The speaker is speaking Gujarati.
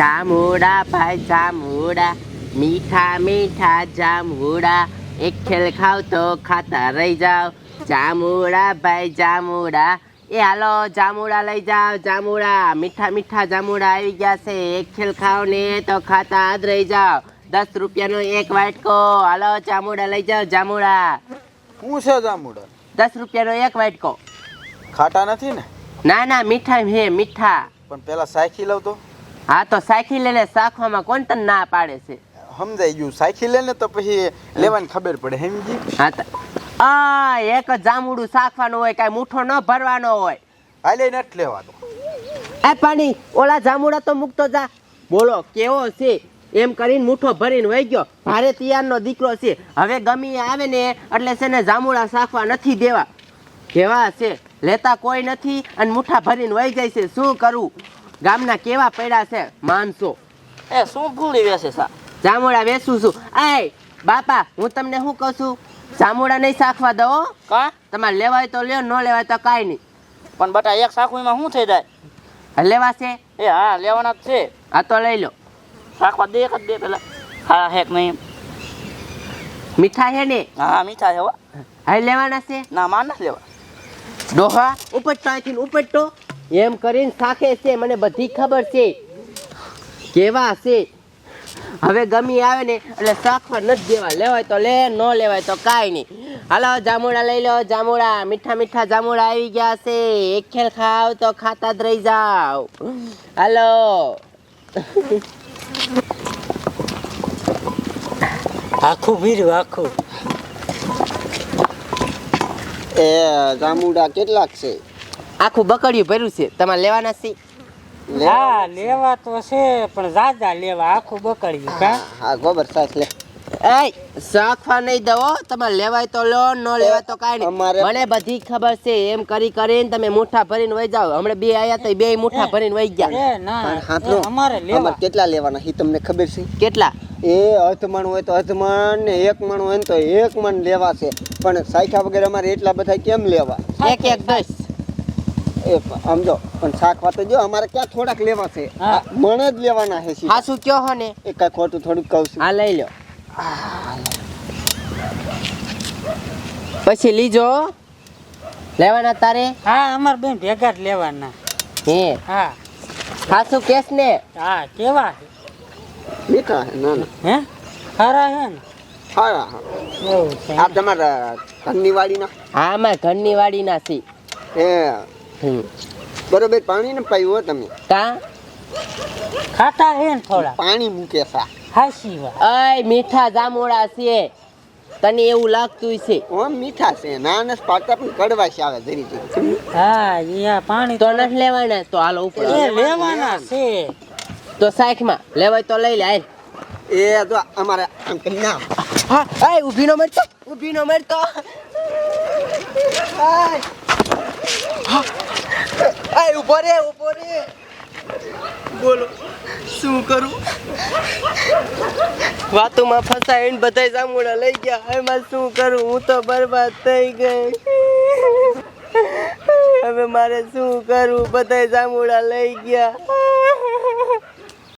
જામુડા ભાઈ જામુડા મીઠા મીઠા જામુડા એક ખેલ ખાવ તો ખાતા રહી જાવ. જામુડા ભાઈ જામુડા એ હાલો જામુડા લઈ જાવ જામુડા મીઠા મીઠા જામુડા આવી ગયા છે. એક ખેલ ખાવ ને તો ખાતા જ રહી જાવ. દસ રૂપિયાનો એક વાટકો. હાલો જામુડા લઈ જાવ જામુડા. હું છે જામુડા? દસ રૂપિયાનો એક વાટકો. ખાટા નથી ને? ના ના મીઠા હે મીઠા. પણ પેલા સાયખી લઉં તો? હા તો સાયકલ લઈને શાખવામાં કોણ તને ના પાડે છે? સમજાઈ ગયું. સાયખી લે તો પછી લેવાની ખબર પડે સમજી હા તો આ એક જ જાંબુડું શાખવાનું હોય કાંઈ મૂઠો ન ભરવાનો હોય. હાલે નથી લેવાનો. એ પાણી ઓલા જામુડા તો મૂકતો જા. બોલો કેવો છે? એમ કરીને મૂઠો ભરીને વહી ગયો. ભારે તિયારનો દીકરો છે. હવે ગમી આવે ને એટલે છે ને જામુડા શાખવા નથી દેવા. કેવા છે? લેતા કોઈ નથી અને મુઠ્ઠા ભરીને વહી જાય છે. શું કરું? ગામના કેવા પડ્યા છે માનસો એ શું ભૂલી વેસે સા? જામોડા વેચું છું. આય બાપા હું તમને શું કહું છું? જામોડા નહીં શાખવા દો કા? તમારે લેવાય તો લ્યો ન લેવાય તો કાંઈ નહીં. પણ બટા એક શાકુમાં શું થઈ જાય? લેવા છે એ હા લેવાના જ છે. આ તો લઈ લો. શાખવા દે એક જ દે પેલા. હા હેક નહીં મીઠા છે ને? હા મીઠા છે હો. લેવાના છે? ના માં ના લેવા. ડોહા ઉપર ચાંચીને ઉપર ઉપટતો એમ કરીને શાખે છે મને બધી ખબર છે. કેવા છે? હવે ગમી આવે ને એટલે શાખવા નથી દેવા. લેવાય તો લે ન લેવાય તો કાંઈ નહીં. હાલો જામુડા લઈ લો જામુડા. મીઠા મીઠા જામુડા આવી ગયા છે. એક ખેલ ખાવ તો ખાતા જ રહી જાવ. હાલો. આખું ભીરું આખું. એ જામુડા કેટલાક છે? આખું બકડિયું ભર્યું છે. તમારે લેવાના છે? હા લેવા તો છે પણ જાજા લેવા આખું બકડ્યું કા? હા ગોબર સાથ લે. એય શાખવા નહીં દવો તમારે લેવાય તો લો ન લેવાય તો કાંઈ નહીં. અમારે- મને બધી ખબર છે એમ કરી કરીને તમે મુઠ્ઠા ભરીને વહી જાઓ. હમણાં બે આયા તો બે મુઠ્ઠા ભરીને વહી ગયા. અમારે લેવા. અમારે કેટલા લેવાના એ તમને ખબર છે? કેટલા? એ અર્થમણ હોય તો અર્થમણ ને એક મણ હોય ને તો એક મણ લેવા છે. પણ સાયખા વગેરે અમારે એટલા બધા કેમ લેવા? એક એક દસ. સમજો પણ શાક તો જો અમારે ક્યાં થોડાક લેવા છે. હા. મણ જ લેવાના છે. હા શું કયો હો ને? એ કાંઈ ખોટું થોડુંક કહું છું. હા લઈ લો. પછી લીજો. લેવાના તારે? હા અમારે બેન ભેગા જ લેવાના. હે? હા. હા શું કેસ ને? હા કેવા? મીઠા છે ના ના હે? હારા હે ને? હા. હા આ તમારા ઘરની વાડીના? હા અમારે ઘરની વાડીના છે. એ હમ. બરોબર પાણી ને પાયું હો તમે. કા? ખાતા હે ને થોડા. પાણી મૂકે સા હાસી વાત. અય મીઠા જામોડા છે. તને એવું લાગતું છે ઓમ મીઠા છે. નાના પાતા પણ કડવાશ આવે ધરી ધરી. હા ઈયા પાણી તો નથી લેવાના? તો હાલો ઉપર લેવાના છે. તો સાઈઠમાં લેવાય તો લઈ લે હાલ. એ તો અમારે આમ કરી ના હા એ ઊભી નો મરતો ઊભી નો મરતો આય ઊભો રે, ઊભો બોલો, શું કરું? વાતોમાં ફસાઈને બધાય જામુડા લઈ ગયા. હવે મારે શું કરું? હું તો બરબાદ થઈ ગઈ. હવે મારે શું કરવું બધાય જામુડા લઈ ગયા.